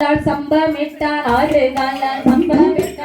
சம்பமிட்டான் ஆறு காலால் சம்பமிட்டான்.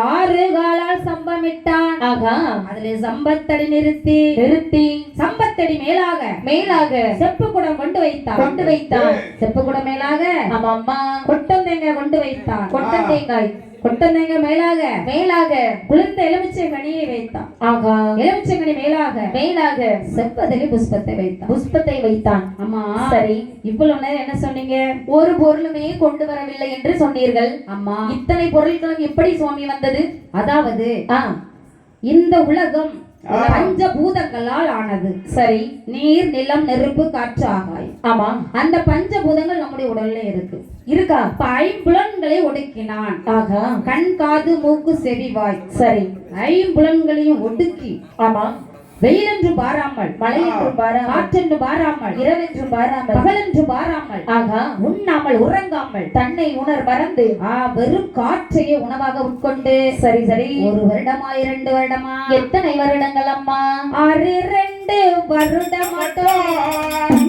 ஆறு காலால் சம்பமிட்டான். ஆகா அதுல சம்பத்தடி நிறுத்தி. நிறுத்தி. சம்பத்தடி மேலாக. மேலாக. செப்பு குடம் கொண்டு வைத்தான். கொண்டு வைத்தான். செப்பு குடம் மேலாக. ஆமா அம்மா கொட்டந்தேங்காய் கொண்டு வைத்தான். கொட்ட தேங்காய். கொட்டந்தேங்காய் மேலாக மேலாக குளிர்ந்த எலுமிச்சை கனியை வைத்தான். ஆகா. எலுமிச்சை கனி மேலாக மேலாக செப்பதலி புஷ்பத்தை வைத்தான். புஷ்பத்தை வைத்தான். ஆமா சரி. இவ்வளவு நேரம் என்ன சொன்னீங்க? ஒரு பொருளுமே கொண்டு வரவில்லை என்று சொன்னீர்கள். அம்மா. இத்தனை பொருட்களும் எப்படி சுவாமி வந்தது? அதாவது இந்த உலகம் பஞ்ச பூதங்களால் ஆனது. சரி. நீர் நிலம் நெருப்பு காற்று ஆகாயம். ஆமா. அந்த பஞ்சபூதங்கள் நம்முடைய உடல்ல இருக்கு. இருக்கா? ஐம்புலன்களை ஒடுக்கினான். ஆகா கண் காது மூக்கு செவி வாய். சரி. ஐம்புலன்களையும் ஒடுக்கி. ஆமா. வெயிலென்று பாராமல் மழை என்று பாராமல் காற்றென்று பாராமல் இரவென்று பாராமல் பகலென்று பாராமல் ஆகா உண்ணாமல் உறங்காமல் தன்னை உணர் மறந்து ஆ வெறும் காற்றையே உணவாக உட்கொண்டு சரி சரி. ஒரு வருடமா இரண்டு வருடமா? எத்தனை வருடங்கள் அம்மா? ஆறு ரெண்டு வருடமாட்டோம்.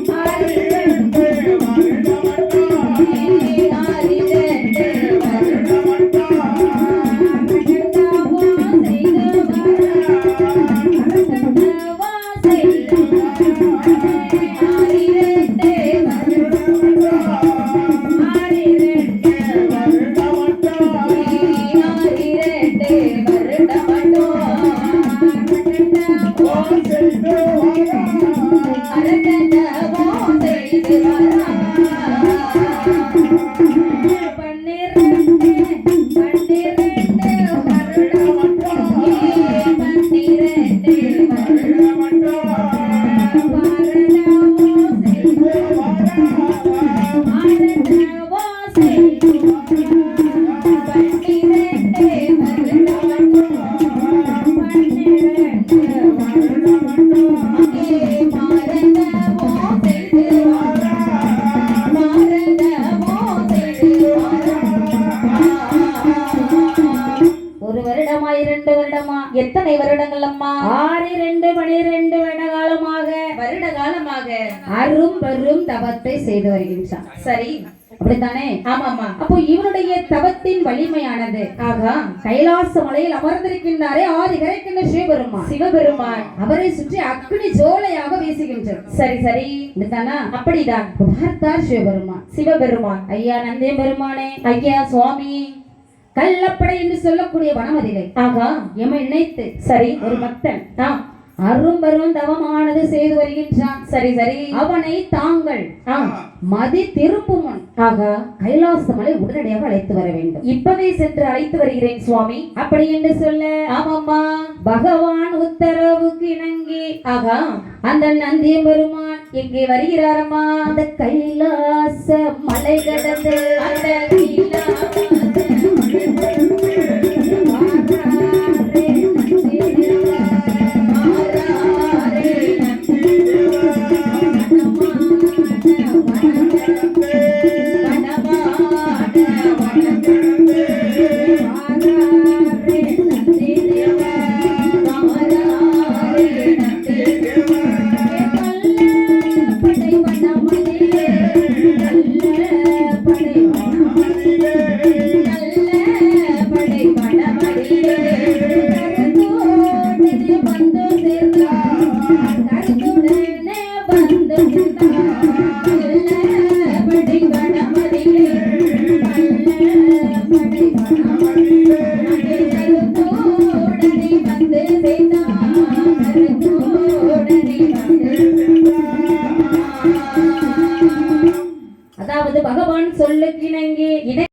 இரண்டு வருடமா? எத்தனை வருடங்கள் அம்மா? ஆறு ரெண்டு பனிரெண்டு வருட காலமாக. வருட காலமாக. அரும் பெரும் தவத்தை செய்து வருகின்றான். சரி. அப்படித்தானே? ஆமாமா அப்போ இவனுடைய தவத்தின் வலிமையானது. ஆகா. கைலாச மலையில் அமர்ந்திருக்கின்றாரே ஆதி கரைக்கின்ற சிவபெருமான். சிவபெருமான். அவரை சுற்றி அக்னி ஜோலையாக வீசுகின்றது சரி சரி. அப்படித்தானா? அப்படிதான். பார்த்தார் சிவபெருமான். சிவபெருமான். ஐயா நந்திய பெருமானே ஐயா சுவாமி. கள்ளப்படை என்று சொல்லக்கூடிய வனமதிலை ஆகா எமை நினைத்து சரி ஒரு பக்தன் ஆ அரும் தவமானது செய்து வருகின்றான். சரி சரி. அவனை தாங்கள் மதி திருப்பு முன் ஆகா கைலாச மலை உடனடியாக அழைத்து வர வேண்டும். இப்பவே சென்று அழைத்து வருகிறேன் சுவாமி. அப்படி என்று சொல்ல ஆமாம்மா பகவான் உத்தரவுக்கு இணங்கி ஆகா அந்த நந்திய பெருமான் எங்கே வருகிறாரம்மா? அந்த கைலாச மலை கடந்து அந்த பகவான் சொல்லுக்கிணங்கே இதை